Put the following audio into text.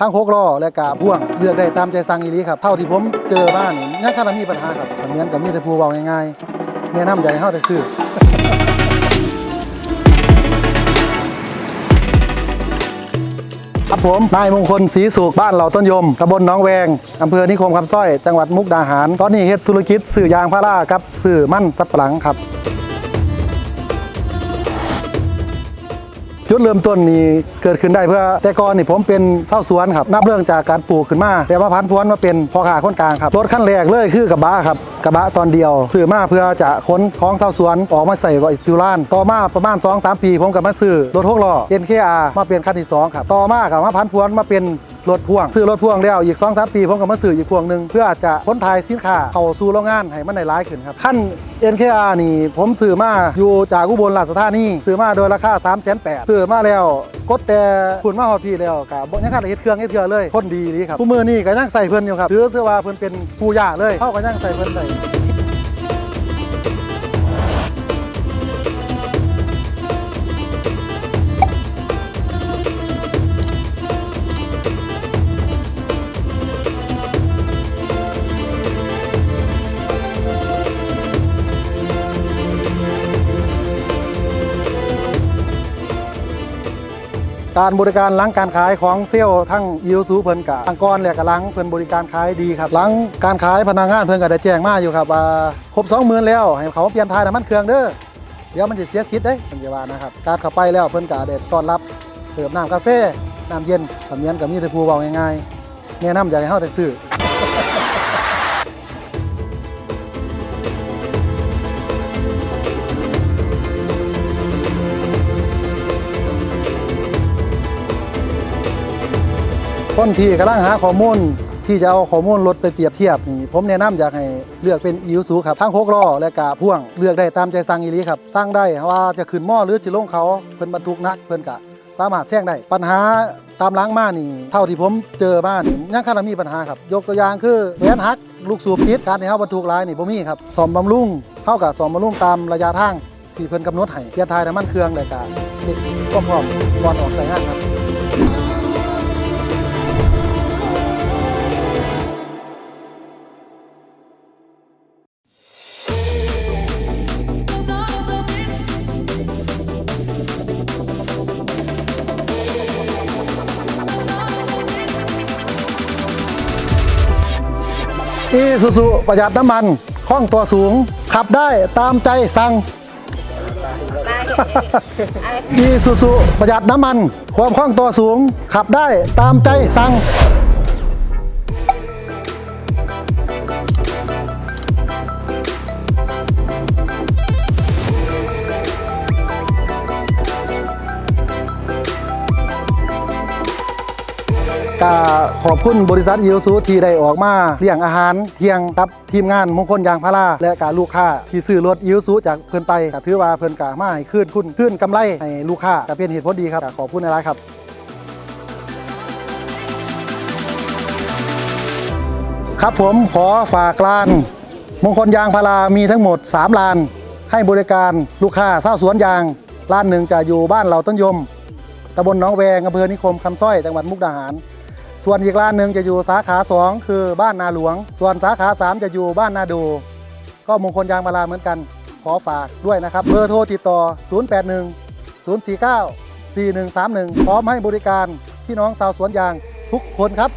ทั้งหกล้อและกะพ่วงเลือกได้ตามใจสั่งอีหลีครับเท่าที่ผมเจอบ้านนี่ยังค่ามีปัญหาครับเมียนกับมีแต่ผู้เว้าง่ายๆแนะนำอยากให้เฮาแต่ซื้อครับผมนายมงคลศรีสุขบ้านเหล่าต้นยมตำบลหนองแวงอำเภอนิคมคำสร้อย จังหวัดมุกดาหาร ตอนนี้เฮ็ดธุรกิจสื่อยางพารากับสื่อมั่นสับปะหลังครับ จุดเริ่มต้นนี่เกิดขึ้นได้เพื่อแต่ก่อนนี่ผมเป็นเศร้าสวนครับนับเรื่องจากการปลูกขึ้นมาแต่ว่าพันธุ์พวนมาเป็นพ่อค้าคนกลางครับรถขั้นแรกเลยคือกระบะครับกระบะตอนเดียวซื้อมาเพื่อจะค้นของเศร้าสวนออกมาใส่ไว้คิวล้านต่อมาประมาณ 2-3 ปี ผมกับมาซื้อรถหกล้อ NKR มาเป็นคันที่สองครับต่อมากับมาพันธุ์พวนมาเป็น รถพ่วง ซื้อรถพ่วงแล้วอีก2อสปีผมก็มาซื้ออีกพ่วงหนึ่งเพื่ออาจจะค้นทายสินค้าเข้าสู่โรงงานให้มันได้ร้ายขึ้นครับขั้น NKR นี่ผมซื้อมาอยู่จากอุบลราชธานีซื้อมาโดยราคา3 8 0 0 0ซื้อมาแล้วกดแต่คุณมาฮอดพี่แล้วกับยังคันได้เฮ็ดเครื่องเฮ็ดเทื่อเลยคนดีดีครับผู้มือนี่ก็ยังใส่เพิ่นอยู่ครับถือเสื้อว่าเพิ่นเป็นผู้ย่าเลยเฮาก็ยังใส่เพิ่นได้ การบริการล้างการขายของเซลล์ทั้งยิวซูเพิ่นกะทางก้อนแหลกกะล้างเพิ่นบริการขายดีครับล้างการขายพนักงานเพิ่นก็ได้แจ้งมาอยู่ครับว่าครบ20,000แล้วให้เขาเปลี่ยนทายน้ำมันเครื่องเด้อเดี๋ยวมันจะเสียสิทธิ์เด้เพิ่นจะว่านะครับการเข้าไปแล้วเพิ่นก็ได้ต้อนรับเสิร์ฟน้ำกาแฟน้ำเย็นสำเนียนก็มีแต่ผู้เว้าง่ายๆแนะนำอยากให้เฮาได้ซื้อ คนที่กำลังหาข้อมูลที่จะเอาข้อมูลรถไปเปรียบเทียบนี่ผมแนะนำอยากให้เลือกเป็นอีซูครับทั้งหกล้อและกะพ่วงเลือกได้ตามใจสั่งอีลีครับสั่งได้ว่าจะขึ้นหม้อหรือจะลงเขาเพิ่นบรรทุกนักเพิ่นกะสามารถแซงได้ปัญหาตามล้างมานี่ เท่าที่ผมเจอมานี่ยังคันมีปัญหาครับ ยกตัวอย่างคือแหวนหัก ลูกสูบพิษการที่เฮาบรรทุกหลายนี่บ่มีครับซ่อมบำรุงเท่ากับซ่อมบำรุงตามระยะทางที่เพิ่นกำหนดให้เปลี่ยนทายน้ำมันเครื่องและกะเช็คความพร้อมก่อนออกใช้งานครับ อีซูซูประหยัดน้ำมันคล่องตัวสูง ขับได้ตามใจสั่งอีซูซูประหยัดน้ำมัน ความคล่องตัวสูง ขับได้ตามใจสั่ง ก็ขอบคุณบริษัทยิวซูที่ได้ออกมาเลี้ยงอาหารเที่ยงกับทีมงานมงคลยางพาราและการลูกค้าที่ซื้อรถยิวซูจากเพิ่นไปก็ถือว่าเพิ่นก็มาให้คืนคุณคืนกำไรให้ลูกค้าก็เป็นเหตุผลดีครับก็ขอบคุณหลายๆครับครับผมขอฝากร้าน มงคลยางพารามีทั้งหมด 3 ลาน ให้บริการลูกค้าเศร้าสวนยางร้านหนึ่งจะอยู่บ้านเหล่าต้นยมตำบลหนองแวงอำเภอนิคมคำสร้อยจังหวัดมุกดาหาร ส่วนอีกร้านหนึ่งจะอยู่สาขา 2 คือบ้านนาหลวง ส่วนสาขา 3 จะอยู่บ้านนาดู ก็มงคลยางมาลาเหมือนกันขอฝากด้วยนะครับ เบอร์โทรติดต่อ 081 049 4131 พร้อมให้บริการพี่น้องชาวสวนยางทุกคนครับ